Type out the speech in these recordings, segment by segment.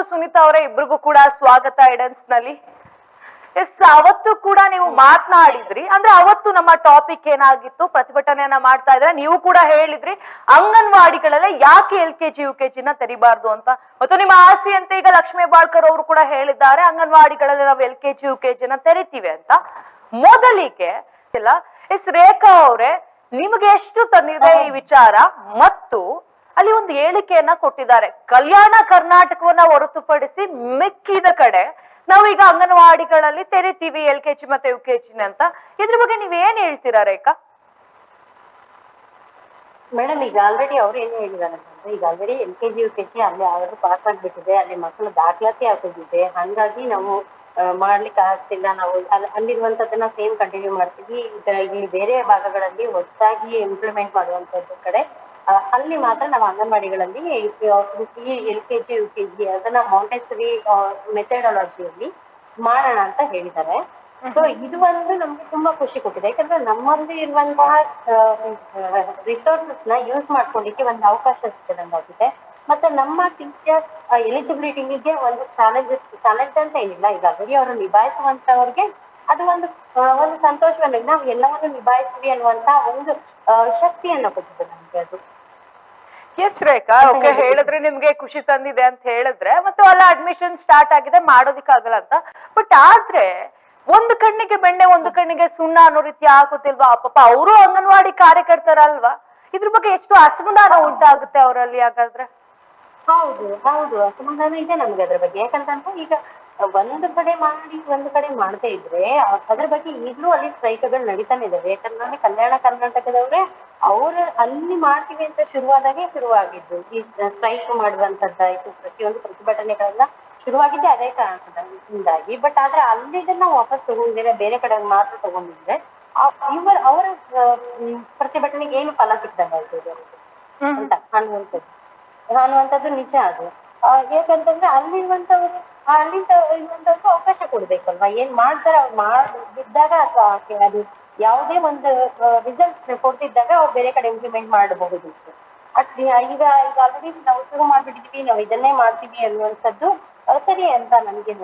ಮತ್ತು ಸುನೀತಾ ಅವರ ಇಬ್ರಿಗೂ ಕೂಡ ಸ್ವಾಗತ ಐಡನ್ಸ್ನಲ್ಲಿ. ಎಸ್, ಅವತ್ತು ಕೂಡ ನೀವು ಮಾತನಾಡಿದ್ರಿ. ಅಂದ್ರೆ ಅವತ್ತು ನಮ್ಮ ಟಾಪಿಕ್ ಏನಾಗಿತ್ತು? ಪ್ರತಿಭಟನೆಯನ್ನ ಮಾಡ್ತಾ ಇದ್ರೆ ನೀವು ಕೂಡ ಹೇಳಿದ್ರಿ. ಅಂಗನವಾಡಿಗಳಲ್ಲೇ ಯಾಕೆ L K G, U K ಜಿನ ತೆರಿಬಾರ್ದು ಅಂತ. ಮತ್ತು ನಿಮ್ಮ ಆಸೆಯಂತೆ ಈಗ ಲಕ್ಷ್ಮೀ ಬಾಳ್ಕರ್ ಅವರು ಕೂಡ ಹೇಳಿದ್ದಾರೆ, ಅಂಗನವಾಡಿಗಳಲ್ಲಿ ನಾವು L K G, U K ಜಿನ ತೆರಿತೀವಿ ಅಂತ. ಮೊದಲಿಗೆ ಇಲ್ಲ ಎಸ್, ರೇಖಾ ಅವರೇ, ನಿಮಗೆ ಎಷ್ಟು ತಂದಿದೆ ಈ ವಿಚಾರ? ಮತ್ತು ಅಲ್ಲಿ ಒಂದು ಹೇಳಿಕೆಯನ್ನ ಕೊಟ್ಟಿದ್ದಾರೆ. ಕಲ್ಯಾಣ ಕರ್ನಾಟಕವನ್ನ ಹೊರತುಪಡಿಸಿ ಮಿಕ್ಕಿದ ಕಡೆ ನಾವೀಗ ಅಂಗನವಾಡಿಗಳಲ್ಲಿ ತೆರಿತೀವಿ, ಎಲ್ ಕೆ ಜಿ ಮತ್ತೆ ಯು ಕೆ ಜಿ ಅಂತ. ಇದ್ರ ಬಗ್ಗೆ ನೀವ್ ಏನ್ ಹೇಳ್ತೀರಾ ರೇಖಾ? ಮೇಡಮ್, ಈಗ ಆಲ್ರೆಡಿ ಅವ್ರು ಏನು ಹೇಳಿದಾರೆ ಈಗ already L K G, U K G ಅಲ್ಲಿ ಆಲ್ರೆಡಿ ಪಾಸ್ ಆಗ್ಬಿಟ್ಟಿದೆ, ಅಲ್ಲಿ ಮಕ್ಕಳು ದಾಖಲಾತಿ ಆಗೋದಿದೆ ಹಂಗಾಗಿ ನಾವು ಮಾಡ್ಲಿಕ್ಕೆ ಆಗ್ತಿಲ್ಲ. ನಾವು ಅಲ್ಲಿರುವಂತದ್ದನ್ನ ಸೇಮ್ ಕಂಟಿನ್ಯೂ ಮಾಡ್ತೀವಿ. ಇಲ್ಲಿ ಬೇರೆ ಭಾಗಗಳಲ್ಲಿ ಹೊಸದಾಗಿ ಇಂಪ್ಲಿಮೆಂಟ್ ಮಾಡುವಂತದ್ದು ಕಡೆ ಅಲ್ಲಿ ಮಾತ್ರ ನಾವು ಅಂಗನವಾಡಿಗಳಲ್ಲಿ L K G U K G ಅದನ್ನ ಮೌಂಟೇಸರಿ ಮೆಥಡಾಲಜಿಯಲ್ಲಿ ಮಾಡೋಣ ಅಂತ ಹೇಳಿದ್ದಾರೆ. ಸೊ ಇದು ಒಂದು ನಮ್ಗೆ ತುಂಬಾ ಖುಷಿ ಕೊಟ್ಟಿದೆ. ಯಾಕಂದ್ರೆ ನಮ್ಮಲ್ಲಿ ಇರುವಂತಹ ರಿಸೋರ್ಸಸ್ನ ಯೂಸ್ ಮಾಡ್ಕೊಳ್ಳಿಕ್ಕೆ ಒಂದು ಅವಕಾಶ ಸಿಕ್ಕದಂಗಾಗಿದೆ ಮತ್ತೆ ನಮ್ಮ ಟೀಚರ್ಸ್ ಎಲಿಜಿಬಿಲಿಟಿಗೆ ಒಂದು ಚಾಲೆಂಜ್ ಚಾಲೆಂಜ್ ಅಂತ ಏನಿಲ್ಲ. ಈಗ ಆಲ್ರೆಡಿ ಅವರು ನಿಭಾಯಿಸುವಂತವ್ರಿಗೆ ಅದು ಒಂದು ಒಂದು ಸಂತೋಷವನ್ನ ನಾವು ಎಲ್ಲವನ್ನು ನಿಭಾಯಿಸ್ತೀವಿ ಅನ್ನುವಂತ ಒಂದು ಶಕ್ತಿಯನ್ನ ಕೊಟ್ಟಿದೆ ನಮ್ಗೆ ಅದು. ಎಸ್ ರೇಖಾ ಓಕೆ ಹೇಳಿದ್ರೆ ನಿಮ್ಗೆ ಖುಷಿ ತಂದಿದೆ ಅಂತ ಹೇಳಿದ್ರೆ ಮತ್ತೆ ಅಲ್ಲ ಅಡ್ಮಿಷನ್ ಸ್ಟಾರ್ಟ್ ಆಗಿದೆ ಮಾಡೋದಿಕ್ಕಾಗಲ್ಲ ಅಂತ. ಬಟ್ ಆದ್ರೆ ಒಂದು ಕಣ್ಣಿಗೆ ಬೆಣ್ಣೆ ಒಂದು ಕಣ್ಣಿಗೆ ಸುಣ್ಣ ಅನ್ನೋ ರೀತಿ ಆಗುತ್ತಿಲ್ವಾ? ಪಾಪ ಅವರು ಅಂಗನವಾಡಿ ಕಾರ್ಯಕರ್ತರಲ್ವಾ? ಇದ್ರ ಬಗ್ಗೆ ಎಷ್ಟು ಅಸಮಾಧಾನ ಉಂಟಾಗುತ್ತೆ ಅವರಲ್ಲಿ ಹಾಗಾದ್ರೆ? ಹೌದು ಹೌದು. ಅಸಮಾಧಾನ ಇದೆ ನಮ್ಗೆ ಅದ್ರ ಬಗ್ಗೆ. ಯಾಕಂತಂದ್ರೆ ಈಗ ಒಂದು ಕಡೆ ಮಾಡಿ ಒಂದು ಕಡೆ ಮಾಡದೇ ಇದ್ರೆ ಅದ್ರ ಬಗ್ಗೆ ಈಗ್ಲೂ ಅಲ್ಲಿ ಸ್ಟ್ರೈಕ್ಗಳು ನಡೀತಾನೆ ಇದಾವೆ. ಯಾಕಂದ್ರೆ ಕಲ್ಯಾಣ ಕರ್ನಾಟಕದವ್ರೆ ಅವ್ರ ಅಲ್ಲಿ ಮಾಡ್ತೀವಿ ಅಂತ ಶುರುವಾದಾಗೆ ಶುರುವಾಗಿದ್ದು. ಈ ಸ್ಟ್ರೈಕ್ ಮಾಡುವಂತದ್ದಾಯ್ತು ಪ್ರತಿಯೊಂದು ಪ್ರತಿಭಟನೆಗಳನ್ನ ಶುರುವಾಗಿದ್ದೆ ಅದೇ ಕಾರಣದಿಂದಾಗಿ. ಬಟ್ ಆದ್ರೆ ಅಲ್ಲಿದನ್ನ ವಾಪಸ್ ತಗೊಂಡಿದ್ರೆ ಬೇರೆ ಕಡೆ ಮಾತ್ರ ತಗೊಂಡಿದ್ರೆ ಆ- ಇವರ ಅವರ ಪ್ರತಿಭಟನೆಗೆ ಏನು ಫಲ ಸಿಕ್ದಂಗೆ ಆಯ್ತು ಅಂತ ಅನ್ನುವಂಥದ್ದು. ಅನ್ನುವಂಥದ್ದು ನಿಜ ಅದು. ಯಾಕಂತಂದ್ರೆ ಅಲ್ಲಿರುವಂತವ್ರು ಅಲ್ಲಿಂದ ಇರುವಂತವ್ರಿಗೆ ಅವಕಾಶ ಕೊಡ್ಬೇಕಲ್ವಾ? ಏನ್ ಮಾಡ್ತಾರ ಅವ್ರು ಮಾಡಿದ್ದಾಗ ಅಥವಾ ಅದು ಯಾವುದೇ ಒಂದು ರಿಸಲ್ಟ್ ಕೊಡ್ತಿದ್ದಾಗ ಅವ್ರು ಬೇರೆ ಕಡೆ ಇಂಪ್ಲಿಮೆಂಟ್ ಮಾಡಬಹುದಿತ್ತು ಅಟ್ ಈಗ ಈಗ ಆಲ್ರೆಡಿ ನಾವು ಶುರು ಮಾಡ್ಬಿಟ್ಟಿದೀವಿ, ನಾವು ಇದನ್ನೇ ಮಾಡ್ತೀವಿ ಅನ್ನುವಂಥದ್ದು ಸರಿ ಅಂತ ನನಗೆ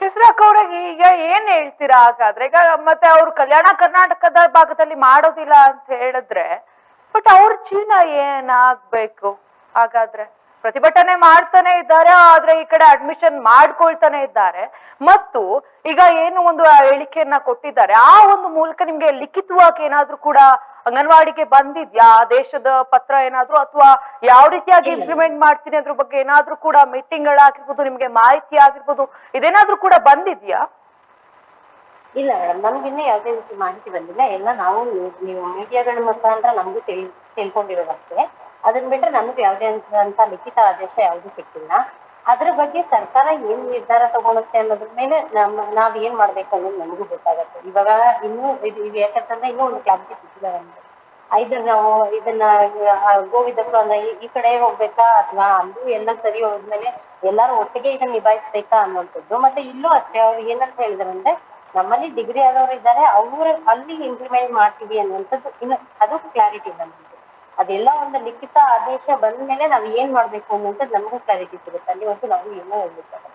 ಹೆಸರಕ್ಕ ಅವ್ರಿಗೆ ಈಗ ಏನ್ ಹೇಳ್ತೀರಾ ಹಾಗಾದ್ರೆ? ಈಗ ಮತ್ತೆ ಅವ್ರು ಕಲ್ಯಾಣ ಕರ್ನಾಟಕದ ಭಾಗದಲ್ಲಿ ಮಾಡೋದಿಲ್ಲ ಅಂತ ಹೇಳಿದ್ರೆ ಬಟ್ ಅವ್ರ ಚೀನಾ ಏನಾಗ್ಬೇಕು ಹಾಗಾದ್ರೆ? ಪ್ರತಿಭಟನೆ ಮಾಡ್ತಾನೆ ಇದ್ದಾರೆ ಆದ್ರೆ ಈ ಕಡೆ ಅಡ್ಮಿಷನ್ ಮಾಡ್ಕೊಳ್ತಾನೆ ಇದ್ದಾರೆ. ಮತ್ತು ಈಗ ಏನು ಒಂದು ಹೇಳಿಕೆಯನ್ನ ಕೊಟ್ಟಿದ್ದಾರೆ ಆ ಒಂದು ಮೂಲಕ ನಿಮ್ಗೆ ಲಿಖಿತವಾಗಿ ಏನಾದ್ರೂ ಕೂಡ ಅಂಗನವಾಡಿಗೆ ಬಂದಿದ್ಯಾ? ದೇಶದ ಪತ್ರ ಏನಾದ್ರು ಅಥವಾ ಯಾವ ರೀತಿಯಾಗಿ ಇಂಪ್ಲಿಮೆಂಟ್ ಮಾಡ್ತೀನಿ ಅದ್ರ ಬಗ್ಗೆ ಏನಾದ್ರೂ ಕೂಡ ಮೀಟಿಂಗ್ ಗಳಾಗಿರ್ಬೋದು ನಿಮ್ಗೆ ಮಾಹಿತಿ ಆಗಿರ್ಬೋದು ಇದೇನಾದ್ರೂ ಕೂಡ ಬಂದಿದ್ಯಾ? ಇಲ್ಲ ಮೇಡಮ್ ಇನ್ನೂ ಯಾವುದೇ ರೀತಿ ಮಾಹಿತಿ ಬಂದಿಲ್ಲ. ಎಲ್ಲ ನಾವು ನೀವು- ನೀವು ಮೀಡಿಯಾಗಳ ಮುಖಾಂತರ ನಮಗೂ ತಿಳ್ ತಿಳ್ಕೊಂಡಿರೋದಷ್ಟೇ. ಅದನ್ನ ಬಿಟ್ರೆ ನಮ್ಗೆ ಯಾವುದೇ ಅಂತ ಲಿಖಿತ ಆದೇಶ ಯಾವುದು ಸಿಕ್ಕಿಲ್ಲ. ಅದ್ರ ಬಗ್ಗೆ ಸರ್ಕಾರ ಏನ್ ನಿರ್ಧಾರ ತಗೊಳುತ್ತೆ ಅನ್ನೋದ್ರ ಮೇಲೆ ನಮ್ಮ, ನಾವ್ ಏನ್ ಮಾಡ್ಬೇಕು ಅನ್ನೋದು ನಮಗೂ ಗೊತ್ತಾಗತ್ತೆ. ಇವಾಗ ಇನ್ನೂ ಇದು ಇದು ಯಾಕಂತಂದ್ರೆ ಇನ್ನೂ ಒಂದು ಕ್ಲಾರಿಟಿ ಸಿಕ್ಕಿಲ್ಲ ನಮ್ಗೆ. ಐದು ನಾವು ಇದನ್ನ ಗೋವಿದಕ್ಕೂ ಅಂದ್ರೆ ಈ- ಕಡೆ ಹೋಗ್ಬೇಕಾ ಅಥವಾ ಅಲ್ಲೂ ಎಲ್ಲ ಸರಿ ಹೋದ್ಮೇಲೆ ಎಲ್ಲಾರು ಒಟ್ಟಿಗೆ ಇದನ್ನ ನಿಭಾಯಿಸ್ಬೇಕಾ ಅನ್ನುವಂಥದ್ದು ಮತ್ತೆ ಇಲ್ಲೂ ಅಷ್ಟೇ, ಅವ್ರು ಏನಂತ ಹೇಳಿದ್ರಂದ್ರೆ ನಮ್ಮಲ್ಲಿ ಡಿಗ್ರಿ ಆದವ್ರು ಇದ್ದಾರೆ ಅವ್ರು ಅಲ್ಲಿ ಇಂಪ್ಲಿಮೆಂಟ್ ಮಾಡ್ತೀವಿ ಅನ್ನುವಂಥದ್ದು ಇನ್ನು, ಅದು ಕ್ಲಾರಿಟಿ ನಮ್ಗೆ ಅದೆಲ್ಲ ಒಂದು ಲಿಖಿತ ಆದೇಶ ಬಂದ್ಮೇಲೆ ನಾವ್ ಏನ್ ಮಾಡ್ಬೇಕು ಅಂತ ನಮಗೂ ಕ್ಲಾರಿಟಿ ಸಿಗುತ್ತೆ. ಅಲ್ಲಿವರೆಗೂ ನಾವು ಏನೋ ಹೇಳ್ಬೇಕಾಗಲ್ಲ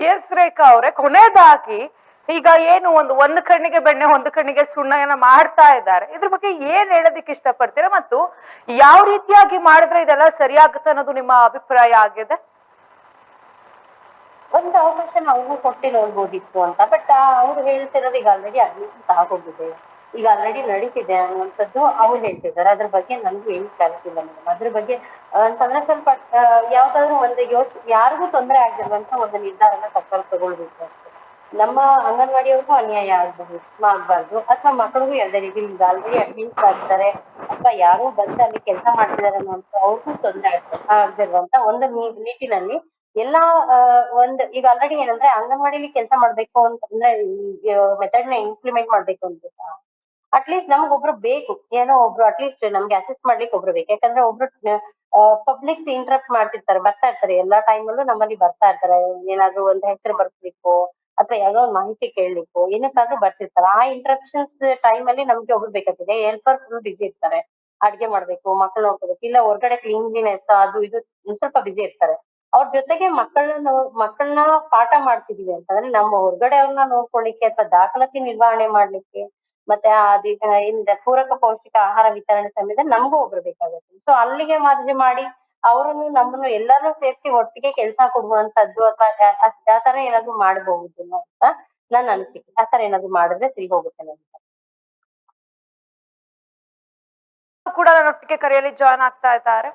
ಎಸ್ ರೇಖಾ ಅವ್ರೆ ಕೊನೆದಾಗಿ ಈಗ ಏನು ಒಂದು ಒಂದು ಕಣ್ಣಿಗೆ ಬೆಣ್ಣೆ ಒಂದು ಕಣ್ಣಿಗೆ ಸುಣ್ಣ ಮಾಡ್ತಾ ಇದ್ದಾರೆ. ಇದ್ರ ಬಗ್ಗೆ ಏನ್ ಹೇಳೋದಕ್ಕೆ ಇಷ್ಟಪಡ್ತೀರಾ? ಮತ್ತು ಯಾವ ರೀತಿಯಾಗಿ ಮಾಡಿದ್ರೆ ಇದೆಲ್ಲ ಸರಿಯಾಗುತ್ತೆ ಅನ್ನೋದು ನಿಮ್ಮ ಅಭಿಪ್ರಾಯ ಆಗಿದೆ? ಒಂದು ಅವಕಾಶ ನಾವು ಕೊಟ್ಟಿ ನೋಡ್ಬೋದಿತ್ತು ಅಂತ ಬಟ್ ಅವ್ರು ಹೇಳ್ತಿರೋದು ಈಗ ಆಲ್ರೆಡಿ ಅಡ್ಮಿಷನ್ ಆಗೋಗಿದೆ. ಈಗ ಆಲ್ರೆಡಿ ನಡೀತಿದೆ ಅನ್ನುವಂಥದ್ದು ಅವ್ರು ಹೇಳ್ತಿದ್ದಾರೆ. ಅದ್ರ ಬಗ್ಗೆ ನನಗೂ ಏನು ಕ್ಲಾರಿಟಿ ಇಲ್ಲ ಮೇಡಮ್ ಅದ್ರ ಬಗ್ಗೆ ಅಂತಂದ್ರೆ ಸ್ವಲ್ಪ ಯಾವ್ದಾದ್ರು ಒಂದು ಯೋಚ್, ಯಾರಿಗೂ ತೊಂದರೆ ಆಗಿರುವಂತ ಒಂದು ನಿರ್ಧಾರನ ಸರ್ಕಾರ ತಗೊಳ್ಬೇಕು ಅಷ್ಟೇ ನಮ್ಮ ಅಂಗನವಾಡಿಯವ್ರಿಗೂ ಅನ್ಯಾಯ ಆಗಬಹುದು, ಆಗ್ಬಾರ್ದು. ಅಥವಾ ಮಕ್ಕಳಿಗೂ ಯಾವ್ದೇ ರೀತಿ ಈಗ ಆಲ್ರೆಡಿ ಅಡ್ಮಿಟ್ ಆಗ್ತಾರೆ. ಅಥವಾ ಯಾರೋ ಬಂದು ಅಲ್ಲಿ ಕೆಲಸ ಮಾಡ್ತಿದ್ದಾರೆ ಅನ್ನುವಂಥ ಅವ್ರಿಗೂ ತೊಂದರೆ ಆಗದಿರುವಂತ ಒಂದು ನಿಟ್ಟಿನಲ್ಲಿ ಎಲ್ಲಾ ಒಂದು, ಈಗ ಆಲ್ರೆಡಿ ಏನಂದ್ರೆ ಅಂಗನವಾಡಿಲಿ ಕೆಲಸ ಮಾಡ್ಬೇಕು ಅಂತಂದ್ರೆ ಮೆಥಡ್ನ ಇಂಪ್ಲಿಮೆಂಟ್ ಮಾಡ್ಬೇಕು ಅಂತ ಅಟ್ಲೀಸ್ಟ್ ನಮ್ಗೊಬ್ರು ಬೇಕು. ಏನೋ ಒಬ್ರು ಅಟ್ಲೀಸ್ಟ್ ನಮ್ಗೆ ಅಸಿಸ್ಟ್ ಮಾಡ್ಲಿಕ್ಕೆ ಒಬ್ರು ಬೇಕು. ಯಾಕಂದ್ರೆ ಒಬ್ರು ಪಬ್ಲಿಕ್ ಇಂಟ್ರಪ್ಟ್ ಮಾಡ್ತಿರ್ತಾರೆ, ಬರ್ತಾ ಇರ್ತಾರೆ. ಎಲ್ಲಾ ಟೈಮಲ್ಲೂ ನಮ್ಮಲ್ಲಿ ಬರ್ತಾ ಇರ್ತಾರೆ. ಏನಾದ್ರು ಒಂದ್ ಹೆಸರು ಬರ್ಸ್ಲಿಕ್ಕೋ ಅಥವಾ ಯಾವ್ದೋ ಒಂದ್ ಮಾಹಿತಿ ಕೇಳಲಿಕ್ಕು ಏನಕ್ಕಾದ್ರೂ ಬರ್ತಿರ್ತಾರೆ. ಆ ಇಂಟ್ರಪ್ಷನ್ಸ್ ಟೈಮ್ ಅಲ್ಲಿ ನಮ್ಗೆ ಒಬ್ರು ಬೇಕಾಗ್ತದೆ. ಹೆಲ್ಪರ್ ಫುಲ್ ಬಿಜಿ ಇರ್ತಾರೆ. ಅಡ್ಗೆ ಮಾಡ್ಬೇಕು ಮಕ್ಕಳು ನೋಡ್ಕೋಬೇಕು. ಇಲ್ಲ ಹೊರಗಡೆ ಕ್ಲೀನ್ಲಿನೆಸ್ ಅದು ಇದು ಸ್ವಲ್ಪ ಬಿಜಿ ಇರ್ತಾರೆ. ಅವ್ರ ಜೊತೆಗೆ ಮಕ್ಕಳನ್ನ ಮಕ್ಕಳನ್ನ ಪಾಠ ಮಾಡ್ತಿದೀವಿ ಅಂತಂದ್ರೆ ನಮ್ಮ ಹೊರಗಡೆ ಅವ್ರನ್ನ ನೋಡ್ಕೊಳ್ಳಿಕ್ಕೆ ಅಥವಾ ದಾಖಲಾತಿ ನಿರ್ವಹಣೆ ಮಾಡ್ಲಿಕ್ಕೆ ಮತ್ತೆ ಅದಿ ಇಂದ ಪೂರಕ ಪೌಷ್ಟಿಕ ಆಹಾರ ವಿತರಣೆ ಸಮಯದಲ್ಲಿ ನಮಗೂ ಒಬ್ರು ಬೇಕಾಗುತ್ತೆ. ಸೊ ಅಲ್ಲಿಗೆ ಮಾದರಿ ಮಾಡಿ ಅವರನ್ನು, ನಮ್ಮನ್ನು ಎಲ್ಲಾರು ಸೇರ್ಸಿ ಒಟ್ಟಿಗೆ ಕೆಲಸ ಕೊಡುವಂತದ್ದು ಅಥವಾ ಆ ತರ ಏನಾದ್ರು ಮಾಡಬಹುದು ಅಂತ ನನ್ನ ಅನಿಸಿಕೆ. ಆ ತರ ಏನಾದ್ರು ಮಾಡಿದ್ರೆ ಸರಿ ಹೋಗುತ್ತೆ ಅಂತ ಕೂಡ ನನ್ನೊಟ್ಟಿಗೆ ಕರೆಯಲ್ಲಿ ಜಾಯ್ನ್ ಆಗ್ತಾ ಇದ್ದಾರೆ.